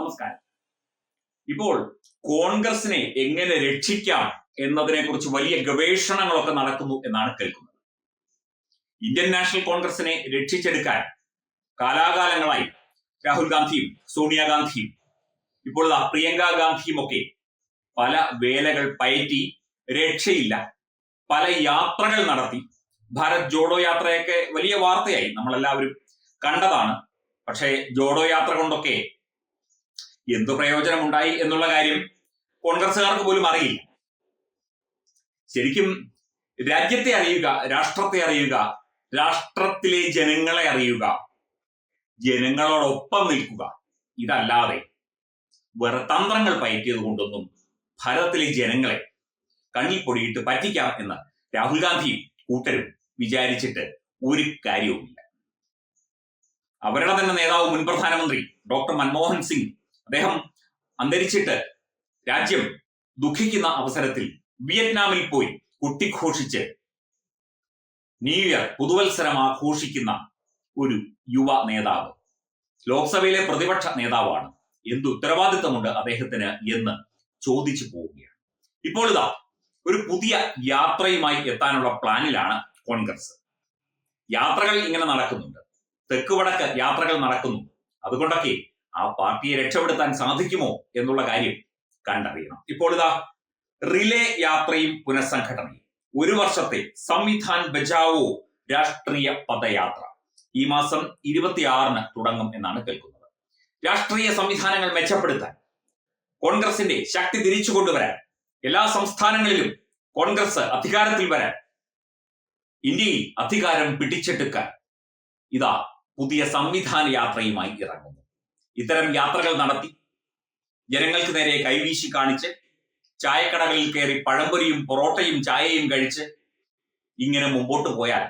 നമസ്കാരം. ഇപ്പോൾ കോൺഗ്രസിനെ എങ്ങനെ രക്ഷിക്കാം എന്നതിനെ കുറിച്ച് വലിയ ഗവേഷണങ്ങളൊക്കെ നടക്കുന്നു എന്നാണ് കേൾക്കുന്നത്. ഇന്ത്യൻ നാഷണൽ കോൺഗ്രസിനെ രക്ഷിച്ചെടുക്കാൻ കാലാകാലങ്ങളായി രാഹുൽ ഗാന്ധിയും സോണിയാഗാന്ധിയും ഇപ്പോൾ പ്രിയങ്ക ഗാന്ധിയും ഒക്കെ പല വേലകൾ പയറ്റി രക്ഷയില്ല. പല യാത്രകൾ നടത്തി. ഭാരത് ജോഡോ യാത്രയൊക്കെ വലിയ വാർത്തയായി നമ്മളെല്ലാവരും കണ്ടതാണ്. പക്ഷേ ജോഡോ യാത്ര കൊണ്ടൊക്കെ എന്തു പ്രയോജനമുണ്ടായി എന്നുള്ള കാര്യം കോൺഗ്രസുകാർക്ക് പോലും അറിയില്ല. ശരിക്കും രാജ്യത്തെ അറിയുക രാഷ്ട്രത്തെ അറിയുക രാഷ്ട്രത്തിലെ ജനങ്ങളെ അറിയുക ജനങ്ങളോടൊപ്പം നിൽക്കുക ഇതല്ലാതെ വേറെ തന്ത്രങ്ങൾ പയറ്റിയത് കൊണ്ടൊന്നും ഭാരതത്തിലെ ജനങ്ങളെ കണ്ണിൽ പൊടിയിട്ട് പറ്റിക്കാം എന്ന് രാഹുൽ ഗാന്ധിയും കൂട്ടരും വിചാരിച്ചിട്ട് ഒരു കാര്യവുമില്ല. അവരുടെ തന്നെ നേതാവ് മുൻ പ്രധാനമന്ത്രി ഡോക്ടർ മൻമോഹൻ സിംഗ് അദ്ദേഹം അന്തരിച്ചിട്ട് രാജ്യം ദുഃഖിക്കുന്ന അവസരത്തിൽ വിയറ്റ്നാമിൽ പോയി കുട്ടിഘോഷിച്ച് ന്യൂ പുതുവത്സരം ആഘോഷിക്കുന്ന ഒരു യുവ നേതാവ്. ലോക്സഭയിലെ പ്രതിപക്ഷ നേതാവാണ്. എന്ത് ഉത്തരവാദിത്തമുണ്ട് അദ്ദേഹത്തിന് എന്ന് ചോദിച്ചു പോവുകയാണ്. ഇപ്പോൾ ഇതാ ഒരു പുതിയ യാത്രയുമായി എത്താനുള്ള പ്ലാനിലാണ് കോൺഗ്രസ്. യാത്രകൾ ഇങ്ങനെ നടക്കുന്നുണ്ട്. തെക്ക് വടക്ക് യാത്രകൾ നടക്കുന്നു അതുകൊണ്ടൊക്കെ ആ പാർട്ടിയെ രക്ഷപ്പെടുത്താൻ സാധിക്കുമോ എന്നുള്ള കാര്യം കണ്ടറിയണം. ഇപ്പോൾ ഇതാ റിലേ യാത്രയും പുനഃസംഘടനയും. ഒരു വർഷത്തെ സംവിധാൻ ബജാവോ രാഷ്ട്രീയ പദയാത്ര. ഈ മാസം ഇരുപത്തിയാറിന് തുടങ്ങും എന്നാണ് കേൾക്കുന്നത്. രാഷ്ട്രീയ സംവിധാനങ്ങൾ മെച്ചപ്പെടുത്താൻ കോൺഗ്രസിന്റെ ശക്തി തിരിച്ചു കൊണ്ടുവരാൻ എല്ലാ സംസ്ഥാനങ്ങളിലും കോൺഗ്രസ് അധികാരത്തിൽ വരാൻ ഇന്ത്യയിൽ അധികാരം പിടിച്ചെടുക്കാൻ ഇതാ പുതിയ സംവിധാന യാത്രയുമായി ഇറങ്ങുന്നു. ഇത്തരം യാത്രകൾ നടത്തി ജനങ്ങൾക്ക് നേരെ കൈവീശി കാണിച്ച് ചായക്കടകളിൽ കയറി പഴംപൊരിയും പൊറോട്ടയും ചായയും കഴിച്ച് ഇങ്ങനെ മുമ്പോട്ട് പോയാൽ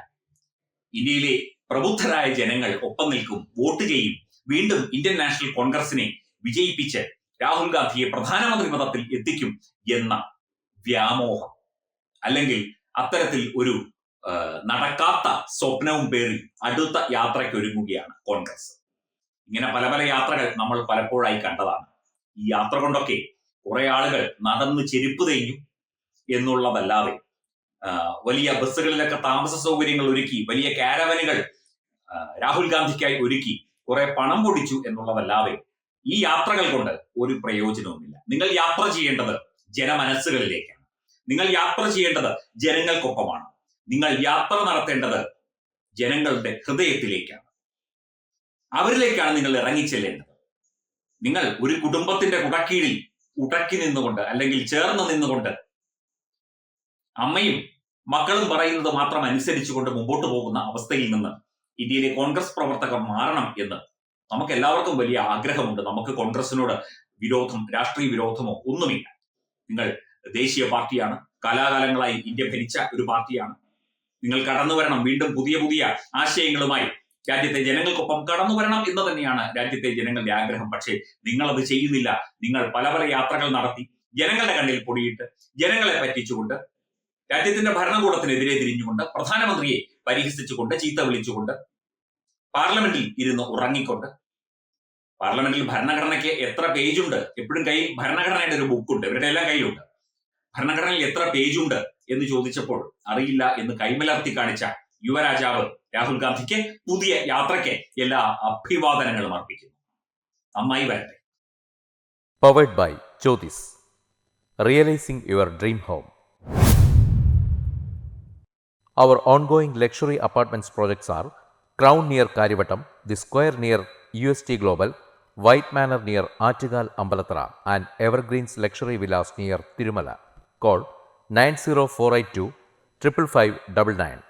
ഇന്ത്യയിലെ പ്രബുദ്ധരായ ജനങ്ങൾ ഒപ്പം നിൽക്കും വോട്ട് ചെയ്യും. വീണ്ടും ഇന്ത്യൻ നാഷണൽ കോൺഗ്രസിനെ വിജയിപ്പിച്ച് രാഹുൽ ഗാന്ധിയെ പ്രധാനമന്ത്രി പദത്തിൽ എത്തിക്കും എന്ന വ്യാമോഹം. അല്ലെങ്കിൽ അത്തരത്തിൽ ഒരു നടക്കാത്ത സ്വപ്നവും പേറി അടുത്ത യാത്രയ്ക്ക് ഒരുങ്ങുകയാണ് കോൺഗ്രസ്. ഇങ്ങനെ പല പല യാത്രകൾ നമ്മൾ പലപ്പോഴായി കണ്ടതാണ്. ഈ യാത്ര കൊണ്ടൊക്കെ കുറെ ആളുകൾ നടന്ന് ചെരുപ്പ് തേഞ്ഞു എന്നുള്ളതല്ലാതെ വലിയ ബസ്സുകളിലൊക്കെ താമസ സൗകര്യങ്ങൾ ഒരുക്കി വലിയ കാരവനുകൾ രാഹുൽ ഗാന്ധിക്കായി ഒരുക്കി കുറെ പണം പൊടിച്ചു എന്നുള്ളതല്ലാതെ ഈ യാത്രകൾ കൊണ്ട് ഒരു പ്രയോജനവുമില്ല. നിങ്ങൾ യാത്ര ചെയ്യേണ്ടത് ജനമനസ്സുകളിലേക്കാണ്. നിങ്ങൾ യാത്ര ചെയ്യേണ്ടത് ജനങ്ങൾക്കൊപ്പമാണ്. നിങ്ങൾ യാത്ര നടത്തേണ്ടത് ജനങ്ങളുടെ ഹൃദയത്തിലേക്കാണ്. അവരിലേക്കാണ് നിങ്ങൾ ഇറങ്ങിച്ചെല്ലേണ്ടത്. നിങ്ങൾ ഒരു കുടുംബത്തിന്റെ കുടക്കീഴിൽ ഉടക്കി നിന്നുകൊണ്ട് അല്ലെങ്കിൽ ചേർന്ന് നിന്നുകൊണ്ട് അമ്മയും മക്കളും പറയുന്നത് മാത്രം അനുസരിച്ചുകൊണ്ട് മുമ്പോട്ട് പോകുന്ന അവസ്ഥയിൽ നിന്ന് ഇന്ത്യയിലെ കോൺഗ്രസ് പ്രവർത്തകർ മാറണം എന്ന് നമുക്ക് എല്ലാവർക്കും വലിയ ആഗ്രഹമുണ്ട്. നമുക്ക് കോൺഗ്രസിനോട് വിരോധം രാഷ്ട്രീയ വിരോധമോ ഒന്നുമില്ല. നിങ്ങൾ ദേശീയ പാർട്ടിയാണ്. കാലാകാലങ്ങളായി ഇന്ത്യ ഭരിച്ച ഒരു പാർട്ടിയാണ്. നിങ്ങൾ കടന്നു വരണം വീണ്ടും പുതിയ പുതിയ ആശയങ്ങളുമായി രാജ്യത്തെ ജനങ്ങൾക്കൊപ്പം കടന്നു വരണം എന്ന് തന്നെയാണ് രാജ്യത്തെ ജനങ്ങളുടെ ആഗ്രഹം. പക്ഷേ നിങ്ങൾ അത് ചെയ്യുന്നില്ല. നിങ്ങൾ പല പല യാത്രകൾ നടത്തി ജനങ്ങളുടെ കണ്ണിൽ പൊടിയിട്ട് ജനങ്ങളെ പറ്റിച്ചുകൊണ്ട് രാജ്യത്തിന്റെ ഭരണകൂടത്തിനെതിരെ തിരിഞ്ഞുകൊണ്ട് പ്രധാനമന്ത്രിയെ പരിഹസിച്ചുകൊണ്ട് ചീത്ത വിളിച്ചുകൊണ്ട് പാർലമെന്റിൽ ഇരുന്ന് ഉറങ്ങിക്കൊണ്ട് പാർലമെന്റിൽ ഭരണഘടനയ്ക്ക് എത്ര പേജുണ്ട്? എപ്പോഴും കൈ ഭരണഘടനയുടെ ഒരു ബുക്കുണ്ട്. ഇവരുടെ എല്ലാം കയ്യിലുണ്ട്. ഭരണഘടനയിൽ എത്ര പേജുണ്ട് എന്ന് ചോദിച്ചപ്പോൾ അറിയില്ല എന്ന് കൈമലർത്തി കാണിച്ച യുവരാജാവ് രാഹുൽ ഗാന്ധിക്ക് പുതിയ യാത്രയ്ക്ക് എല്ലാ അഭിവാദനങ്ങളും അർപ്പിക്കുന്നു നന്നായി വരട്ടെ Powered by Jyotis. Realizing your dream home. Our ongoing luxury apartments projects are Crown near Karivatam, The Square near UST Global, White Manor near Artigal Ambalatra, and Evergreens Luxury Villas near Tirumala. Call 90482 555